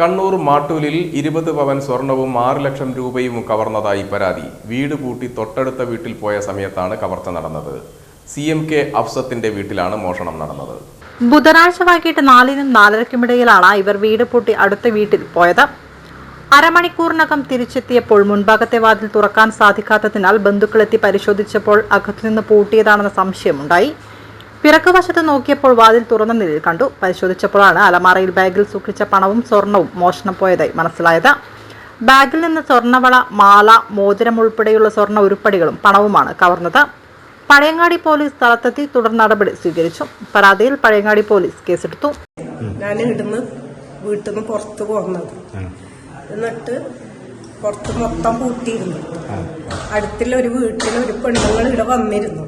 കണ്ണൂർ മാട്ടൂലിൽ ഇരുപത് പവൻ സ്വർണവും ആറ് ലക്ഷം രൂപയും കവർന്നതായി പരാതി. വീട് പൂട്ടി തൊട്ടടുത്ത വീട്ടിൽ പോയ സമയത്താണ് കവർച്ച നടന്നത്. സി എം കെ അഫ്സത്തിന്റെ വീട്ടിലാണ് മോഷണം നടന്നത്. ബുധനാഴ്ച വൈകിട്ട് നാലിനും നാലരയ്ക്കുമിടയിലാണ് ഇവർ വീട് പൂട്ടി അടുത്ത വീട്ടിൽ പോയത്. അരമണിക്കൂറിനകം തിരിച്ചെത്തിയപ്പോൾ മുൻഭാഗത്തെ വാതിൽ തുറക്കാൻ സാധിക്കാത്തതിനാൽ ബന്ധുക്കളെത്തി പരിശോധിച്ചപ്പോൾ അകത്തുനിന്ന് പൂട്ടിയതാണെന്ന സംശയമുണ്ടായി. പിറക്കുവശത്ത് നോക്കിയപ്പോൾ വാതിൽ തുറന്ന നിലയിൽ കണ്ടു. പരിശോധിച്ചപ്പോഴാണ് അലമാറയിൽ ബാഗിൽ സൂക്ഷിച്ച പണവും സ്വർണവും മോഷണം പോയതായി മനസ്സിലായത്. ബാഗിൽ നിന്ന് സ്വർണവള മാല മോതിരം ഉൾപ്പെടെയുള്ള സ്വർണ ഉരുപ്പടികളും പണവുമാണ് കവർന്നത്. പഴയങ്ങാടി പോലീസ് സ്ഥലത്തെത്തി തുടർ നടപടി സ്വീകരിച്ചു. പരാതിയിൽ പഴയങ്ങാടി പോലീസ് കേസെടുത്തു. ഞാൻ ഇവിടുന്ന് വീട്ടിൽ നിന്ന് പുറത്ത് പോകുന്നത് എന്നിട്ട് പുറത്ത് മൊത്തം പൂട്ടിയിരുന്നു. അടുത്തുള്ള ഒരു വീട്ടിൽ ഒരു പെണ്ണുങ്ങൾ ഇവിടെ വന്നിരുന്നു.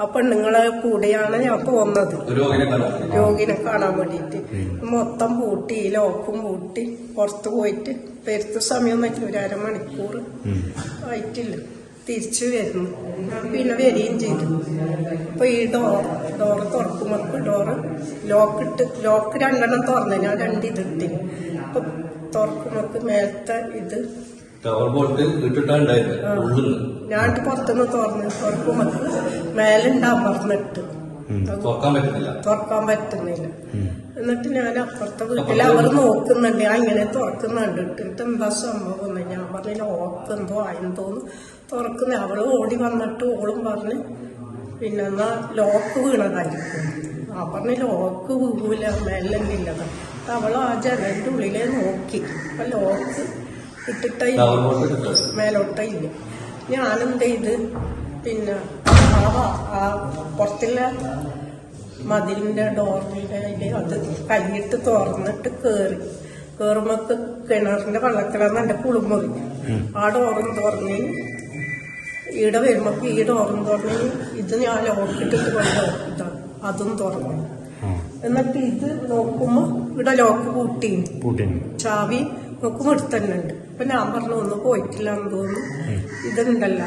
ആ നിങ്ങളെ കൂടെയാണ് ഞാൻ വന്നത്. രോഗിനെ കാണാൻ വേണ്ടിയിട്ട്. മൊത്തം പൂട്ടി ലോക്കും പൂട്ടി പുറത്ത് പോയിട്ട് പെരുത്ത സമയം വെച്ചാൽ ഒരു അരമണിക്കൂർ ആയിട്ടില്ല. തിരിച്ചു വരുന്നു. പിന്നെ വരികയും ചെയ്തു. അപ്പൊ ഈ ഡോർ ഡോറ് തുറക്കുമ്പോൾ ഡോറ് ലോക്കിട്ട് ലോക്ക് രണ്ടെണ്ണം തുറന്നു. ഞാൻ രണ്ടിതിട്ടി അപ്പൊ തുറക്കുമ്പോൾ മേലത്തെ ഇത് ടവർ ബോട്ട് ഇട്ടിട്ടുണ്ടായിരുന്നു ഉള്ളിൽ ഞാൻ പുറത്തുനിന്ന് തുറന്ന് തുറക്കുമ്പോൾ മേലുണ്ടാവും പറഞ്ഞിട്ട് തുറക്കാൻ പറ്റുന്നില്ല. തുറക്കാൻ പറ്റുന്നില്ല. എന്നിട്ട് ഞാൻ അപ്പുറത്തെ വീട്ടിൽ അവർ നോക്കുന്നുണ്ട്. ഞാൻ ഇങ്ങനെ തുറക്കുന്നുണ്ട്. ഇട്ടിട്ട് എന്താ സംഭവം ഞാൻ പറഞ്ഞു ലോക്ക് എന്തോ ആയെന്തോന്ന് തുറക്കുന്ന. അവൾ ഓടി വന്നിട്ട് ഓളും പറഞ്ഞ് പിന്നെ എന്നാ ലോക്ക് വീണതായിരിക്കും. ആ പറഞ്ഞ ലോക്ക് വീഴൂല മേലല്ലില്ലത് അവൾ ആ ജനലിന്റെ ഉള്ളിലെ നോക്കി. അപ്പൊ ലോക്ക് ഇട്ടിട്ടേ മേലോട്ടേ ഇല്ല? ഞാനെന്ത് ചെയ്ത്? പിന്നെ ആ പുറത്തില്ല ഡോറിന്റെ അതിൽ അത് കൈയിട്ട് തുറന്നിട്ട് കേറി. കേറുമ്പോ കിണറിന്റെ വെള്ളത്തിലാണ് എന്റെ കുളിമുറി ആ ഡോറും തുറന്നു ഈടെ വരുമ്പോ ഈ ഡോറും തുറന്നു ഇത് ഞാൻ ലോക്കിട്ടിട്ട് കൊണ്ട് അതും തുറന്നു. എന്നിട്ട് ഇത് നോക്കുമ്പോ ഇവിടെ ലോക്ക് കൂട്ടി ചാവി നോക്കുമ്പോ എടുത്തന്നെ തന്നെ ഉണ്ട്. അപ്പൊ ഞാൻ പറഞ്ഞു ഒന്ന് പോയിട്ടില്ല എന്ന് തോന്നുന്നു. ഇതുണ്ടല്ല.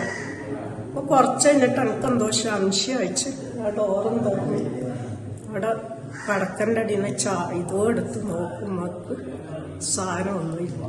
അപ്പൊ കുറച്ച് കഴിഞ്ഞിട്ട് എനിക്ക് എന്തോ സംശയം അയച്ച് ആ ഡോറും തുറന്നു. അവിടെ കടക്കന്റെ അടിയിൽ നിന്ന് ചാ ഇതോ എടുത്ത് നോക്കുമ്പോൾ സാധനമൊന്നുമില്ല